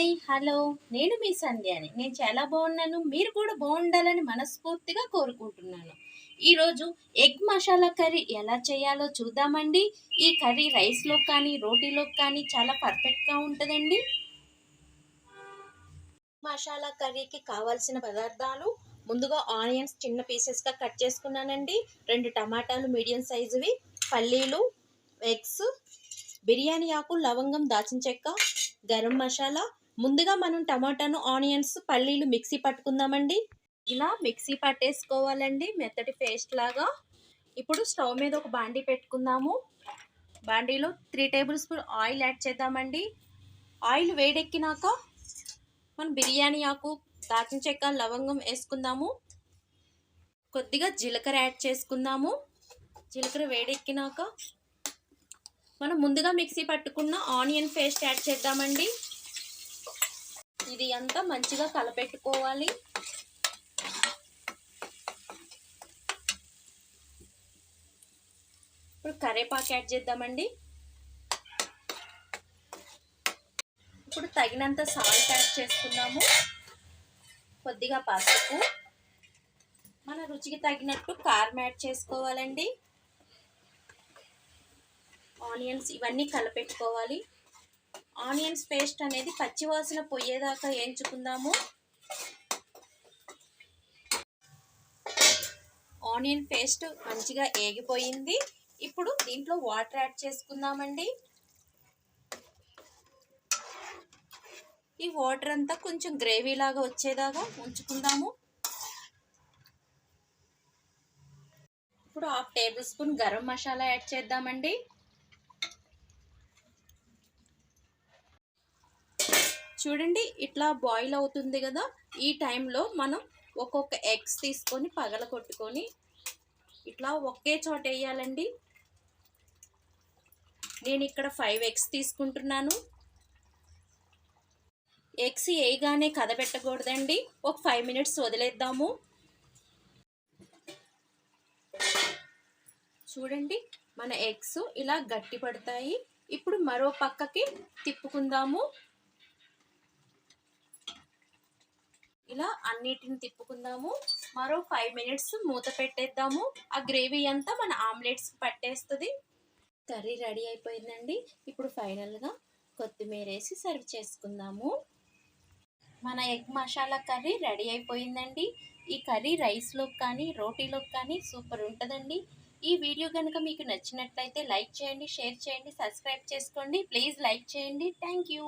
Hi hello. నేను మీ సంధ్యాని. నేను చాలా బాగున్నాను. మీరు కూడా బాగుండాలని మనస్ఫూర్తిగా కోరుకుంటున్నాను. ఈరోజు ఎగ్ మసాలా కర్రీ ఎలా చేయాలో చూద్దామండి. ఈ కర్రీ రైస్లో కానీ రోటీలో కానీ చాలా పర్ఫెక్ట్గా ఉంటుందండి. మసాలా కర్రీకి కావాల్సిన పదార్థాలు ముందుగా ఆనియన్స్ చిన్న పీసెస్గా కట్ చేసుకున్నానండి. రెండు టమాటాలు మీడియం సైజువి పల్లీలు ఎగ్స్ బిర్యానీ ఆకు లవంగం దాచిన చెక్క గరం మసాలా ముందుగా మనం టమాటాను ఆనియన్స్ పల్లీలు మిక్సీ పట్టుకుందామండి. ఇలా మిక్సీ పట్టేసుకోవాలండి మెత్తటి పేస్ట్ లాగా. ఇప్పుడు స్టవ్ మీద ఒక బాండీ పెట్టుకుందాము. బాండీలో three tablespoon oil add చేద్దామండి. ఆయిల్ వేడెక్కినాక మనం బిర్యానీ ఆకు దాచిన చెక్క లవంగం వేసుకుందాము. కొద్దిగా జీలకర్ర యాడ్ చేసుకుందాము. జీలకర్ర వేడెక్కినాక మనం ముందుగా మిక్సీ పట్టుకున్న ఆనియన్ పేస్ట్ యాడ్ చేద్దామండి. ఇది అంతా మంచిగా కలపెట్టుకోవాలి. ఇప్పుడు కరేపాకు యాడ్ చేద్దామండి. ఇప్పుడు తగినంత సాల్ట్ యాడ్ చేసుకున్నాము కొద్దిగా పసుపు. మన రుచికి తగినట్టు కారం యాడ్ చేసుకోవాలండి. ఆనియన్స్ ఇవన్నీ కలపెట్టుకోవాలి. ఆనియన్స్ పేస్ట్ అనేది పచ్చివాసన పొయ్యేదాకా వేయించుకుందాము. ఆనియన్ పేస్ట్ మంచిగా ఏగిపోయింది. ఇప్పుడు దీంట్లో వాటర్ యాడ్ చేసుకుందామండి. ఈ వాటర్ అంతా కొంచెం గ్రేవీ లాగా వచ్చేదాకా ఉంచుకుందాము. ఇప్పుడు half tablespoon garam masala add చేద్దామండి. చూడండి ఇట్లా బాయిల్ అవుతుంది కదా. ఈ టైంలో మనం ఒక్కొక్క ఎగ్స్ తీసుకొని పగల కొట్టుకొని ఇట్లా ఒకే చోట వేయాలండి. నేను ఇక్కడ ఫైవ్ ఎగ్స్ తీసుకుంటున్నాను. ఎగ్స్ వేయగానే కదబెట్టకూడదండి ఒక ఫైవ్ మినిట్స్ వదిలేద్దాము. చూడండి మన ఎగ్స్ ఇలా గట్టి పడతాయి. ఇప్పుడు మరో పక్కకి తిప్పుకుందాము. ఇలా అన్నిటిని తిప్పుకుందాము. మరో ఫైవ్ మినిట్స్ మూత పెట్టేద్దాము. ఆ గ్రేవీ అంతా మన ఆమ్లెట్స్కి పట్టేస్తుంది. కర్రీ రెడీ అయిపోయిందండి. ఇప్పుడు ఫైనల్గా కొత్తిమీర వేసి సర్వ్ చేసుకుందాము. మన ఎగ్ మసాలా కర్రీ రెడీ అయిపోయిందండి. ఈ కర్రీ రైస్లోకి కానీ రోటీలోకి కానీ సూపర్ ఉంటుందండి. ఈ వీడియో కనుక మీకు నచ్చినట్లయితే లైక్ చేయండి షేర్ చేయండి సబ్స్క్రైబ్ చేసుకోండి. ప్లీజ్ లైక్ చేయండి. Thank you